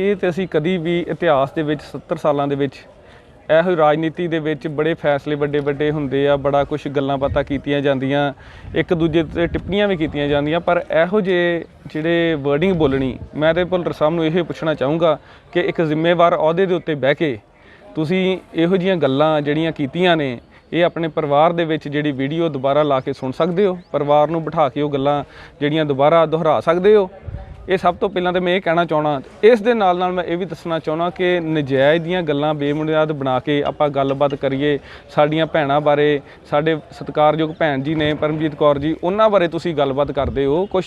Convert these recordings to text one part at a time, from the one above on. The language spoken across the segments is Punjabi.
ਇਹ ਤੇ ਅਸੀਂ ਕਦੀ ਵੀ ਇਤਿਹਾਸ ਦੇ ਵਿੱਚ 70 ਸਾਲਾਂ ਦੇ ਵਿੱਚ ਇਹੋ ਰਾਜਨੀਤੀ ਦੇ ਵਿੱਚ ਬੜੇ ਫੈਸਲੇ ਵੱਡੇ ਵੱਡੇ ਹੁੰਦੇ ਆ, ਬੜਾ ਕੁਝ ਗੱਲਾਂ ਬਾਤਾਂ ਕੀਤੀਆਂ ਜਾਂਦੀਆਂ, ਇੱਕ ਦੂਜੇ ਤੇ ਟਿੱਪਣੀਆਂ ਵੀ ਕੀਤੀਆਂ ਜਾਂਦੀਆਂ, ਪਰ ਇਹੋ ਜਿਹੇ ਜਿਹੜੇ ਵਰਡਿੰਗ ਬੋਲਣੀ, ਮੈਂ ਤੇ ਭੁੱਲਰ ਸਾਹਿਬ ਨੂੰ ਇਹ ਪੁੱਛਣਾ ਚਾਹੂੰਗਾ ਕਿ ਇੱਕ ਜ਼ਿੰਮੇਵਾਰ ਅਹੁਦੇ ਦੇ ਉੱਤੇ ਬਹਿ ਕੇ ਤੁਸੀਂ ਇਹੋ ਜੀਆਂ ਗੱਲਾਂ ਜਿਹੜੀਆਂ ਕੀਤੀਆਂ ਨੇ, ਇਹ ਆਪਣੇ ਪਰਿਵਾਰ ਦੇ ਵਿੱਚ ਜਿਹੜੀ ਵੀਡੀਓ ਦੁਬਾਰਾ ਲਾ ਕੇ ਸੁਣ ਸਕਦੇ ਹੋ? ਪਰਿਵਾਰ ਨੂੰ ਬਿਠਾ ਕੇ ਉਹ ਗੱਲਾਂ ਜਿਹੜੀਆਂ ਦੁਬਾਰਾ ਦੁਹਰਾ ਸਕਦੇ ਹੋ? ਇਹ ਸਭ ਤੋਂ ਪਹਿਲਾਂ ਤੇ ਮੈਂ ਇਹ ਕਹਿਣਾ ਚਾਹਣਾ ਇਸ ਦੇ ਨਾਲ ਨਾਲ ਮੈਂ ਇਹ ਵੀ ਦੱਸਣਾ ਚਾਹਣਾ ਕਿ ਨਜਾਇਜ਼ ਦੀਆਂ ਗੱਲਾਂ ਬੇਮੁਨਿਆਦ ਬਣਾ ਕੇ ਆਪਾਂ ਗੱਲਬਾਤ ਕਰੀਏ, ਸਾਡੀਆਂ ਭੈਣਾਂ ਬਾਰੇ, ਸਾਡੇ ਸਤਿਕਾਰਯੋਗ ਭੈਣ ਜੀ ਨੇ ਪਰਮਜੀਤ ਕੌਰ ਜੀ, ਉਹਨਾਂ ਬਾਰੇ ਤੁਸੀਂ ਗੱਲਬਾਤ ਕਰਦੇ ਹੋ। ਕੁਝ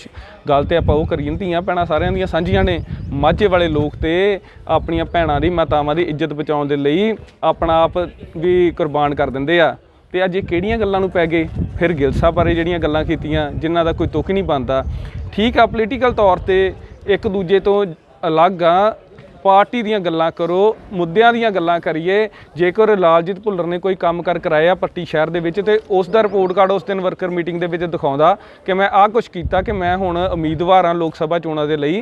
ਗੱਲ ਤੇ ਆਪਾਂ ਉਹ ਕਰੀਏ, ਧੀਆਂ ਭੈਣਾਂ ਸਾਰਿਆਂ ਦੀਆਂ ਸਾਂਝੀਆਂ ਨੇ। ਮਾਝੇ ਵਾਲੇ ਲੋਕ ਤੇ ਆਪਣੀਆਂ ਭੈਣਾਂ ਦੀ, ਮਾਤਾਵਾਂ ਦੀ ਇੱਜ਼ਤ ਬਚਾਉਣ ਦੇ ਲਈ ਆਪਣਾ ਆਪ ਵੀ ਕੁਰਬਾਨ ਕਰ ਦਿੰਦੇ ਆ। ਤੇ ਅੱਜ ਇਹ ਕਿਹੜੀਆਂ ਗੱਲਾਂ ਨੂੰ ਪੈ ਗਏ? ਫਿਰ ਗਿਲ ਸਾਹਿਬ ਬਾਰੇ ਜਿਹੜੀਆਂ ਗੱਲਾਂ ਕੀਤੀਆਂ, ਜਿਨ੍ਹਾਂ ਦਾ ਕੋਈ ਤੁਕ ਨਹੀਂ ਬਣਦਾ। ਠੀਕ ਆ ਪੋਲੀਟੀਕਲ ਤੌਰ ਤੇ ਇੱਕ ਦੂਜੇ ਤੋਂ ਅਲੱਗ ਆ। ਪਾਰਟੀ ਦੀਆਂ ਗੱਲਾਂ ਕਰੋ, ਮੁੱਦਿਆਂ ਦੀਆਂ ਗੱਲਾਂ ਕਰੀਏ। ਜੇਕਰ ਲਾਲਜੀਤ ਭੁੱਲਰ ਨੇ ਕੋਈ ਕੰਮ ਕਰ ਕਰਾਇਆ ਪੱਟੀ ਸ਼ਹਿਰ ਦੇ ਵਿੱਚ ਤੇ ਉਸ ਦਾ ਰਿਪੋਰਟ ਕਾਰਡ ਉਸ ਦਿਨ ਵਰਕਰ ਮੀਟਿੰਗ ਦੇ ਵਿੱਚ ਦਿਖਾਉਂਦਾ ਕਿ ਮੈਂ ਆਹ ਕੁਝ ਕੀਤਾ ਕਿ ਮੈਂ ਹੁਣ ਉਮੀਦਵਾਰ ਹਾਂ ਲੋਕ ਸਭਾ ਚੋਣਾਂ ਦੇ ਲਈ।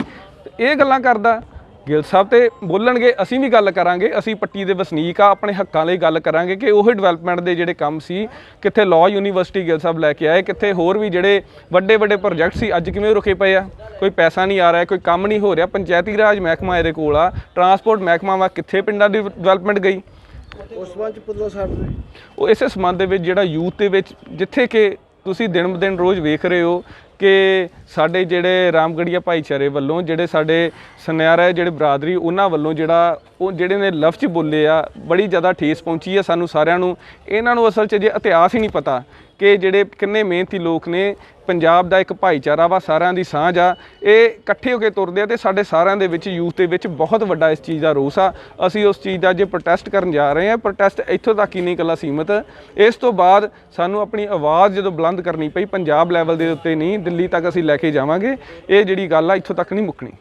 ਇਹ ਗੱਲਾਂ ਕਰਦਾ। ਗਿੱਲ ਸਾਹਿਬ ਤੇ ਬੋਲਣਗੇ ਅਸੀਂ ਵੀ ਗੱਲ ਕਰਾਂਗੇ ਅਸੀਂ ਪੱਟੀ ਦੇ ਵਸਨੀਕ ਆ ਆਪਣੇ ਹੱਕਾਂ ਲਈ ਗੱਲ ਕਰਾਂਗੇ ਕਿ ਉਹ ਡਿਵੈਲਪਮੈਂਟ ਦੇ ਜਿਹੜੇ ਕੰਮ ਸੀ ਕਿੱਥੇ ਲਾਅ ਯੂਨੀਵਰਸਿਟੀ ਗਿੱਲ ਸਾਹਿਬ ਲੈ ਕੇ ਆਏ ਕਿੱਥੇ ਹੋਰ ਵੀ ਜਿਹੜੇ ਵੱਡੇ ਵੱਡੇ ਪ੍ਰੋਜੈਕਟ ਸੀ ਅੱਜ ਕਿਵੇਂ ਰੁਕੇ ਪਏ ਆ? ਕੋਈ ਪੈਸਾ ਨਹੀਂ ਆ ਰਿਹਾ ਕੋਈ ਕੰਮ ਨਹੀਂ ਹੋ ਰਿਹਾ ਪੰਚਾਇਤੀ ਰਾਜ ਮਹਿਕਮਾ ਇਹਦੇ ਕੋਲ ਆ ਟਰਾਂਸਪੋਰਟ ਮਹਿਕਮਾ ਵਾ ਕਿੱਥੇ ਪਿੰਡਾਂ ਦੀ ਡਿਵੈਲਪਮੈਂਟ ਗਈ? ਉਸ ਸੰਬੰਧ ਪੁੱਤਲਾ ਸਾਹਿਬ ਦੇ ਉਹ ਇਸੇ ਸੰਬੰਧ ਦੇ ਵਿੱਚ ਜਿਹੜਾ ਯੂਥ ਦੇ ਵਿੱਚ ਜਿੱਥੇ ਕਿ ਤੁਸੀਂ ਦਿਨ ਬ ਦਿਨ ਰੋਜ਼ ਵੇਖ ਰਹੇ ਹੋ ਕਿ ਸਾਡੇ ਜਿਹੜੇ ਰਾਮਗੜੀਆ ਭਾਈਚਾਰੇ ਵੱਲੋਂ ਜਿਹੜੇ ਸਾਡੇ ਸੁਨਿਆਰੇ, ਜਿਹੜੇ ਬਰਾਦਰੀ, ਉਹਨਾਂ ਵੱਲੋਂ ਜਿਹੜਾ ਉਹ ਜਿਹੜੇ ਨੇ ਲਫ਼ਜ਼ ਬੋਲੇ ਆ, ਬੜੀ ਜ਼ਿਆਦਾ ਠੇਸ ਪਹੁੰਚੀ ਆ ਸਾਨੂੰ ਸਾਰਿਆਂ ਨੂੰ। ਇਹਨਾਂ ਨੂੰ ਅਸਲ 'ਚ ਜੇ ਇਤਿਹਾਸ ਹੀ ਨਹੀਂ ਪਤਾ ਕਿ ਜਿਹੜੇ ਕਿੰਨੇ ਮਿਹਨਤੀ ਲੋਕ ਨੇ, ਪੰਜਾਬ ਦਾ ਇੱਕ ਭਾਈਚਾਰਾ ਵਾ, ਸਾਰਿਆਂ ਦੀ ਸਾਂਝ ਆ। ਇਹ ਇਕੱਠੇ ਹੋ ਕੇ ਤੁਰਦੇ ਆ ਤੇ ਸਾਡੇ ਸਾਰਿਆਂ ਦੇ ਵਿੱਚ, ਯੂਥ ਦੇ ਵਿੱਚ ਬਹੁਤ ਵੱਡਾ ਇਸ ਚੀਜ਼ ਦਾ ਰੋਸ ਆ। ਅਸੀਂ ਉਸ ਚੀਜ਼ ਦਾ ਜੇ ਪ੍ਰੋਟੈਸਟ ਕਰਨ ਜਾ ਰਹੇ ਹਾਂ ਪ੍ਰੋਟੈਸਟ ਇੱਥੋਂ ਤੱਕ ਹੀ ਨਹੀਂ ਇਕੱਲਾ ਸੀਮਤ। ਇਸ ਤੋਂ ਬਾਅਦ ਸਾਨੂੰ ਆਪਣੀ ਆਵਾਜ਼ ਜਦੋਂ ਬੁਲੰਦ ਕਰਨੀ ਪਈ, ਪੰਜਾਬ ਲੈਵਲ ਦੇ ਉੱਤੇ ਨਹੀਂ ਦਿੱਲੀ ਤੱਕ ਅਸੀਂ ਲੈ ਕੇ ਜਾਵਾਂਗੇ। ਇਹ ਜਿਹੜੀ ਗੱਲ ਆ ਇੱਥੋਂ ਤੱਕ ਨਹੀਂ ਮੁੱਕਣੀ।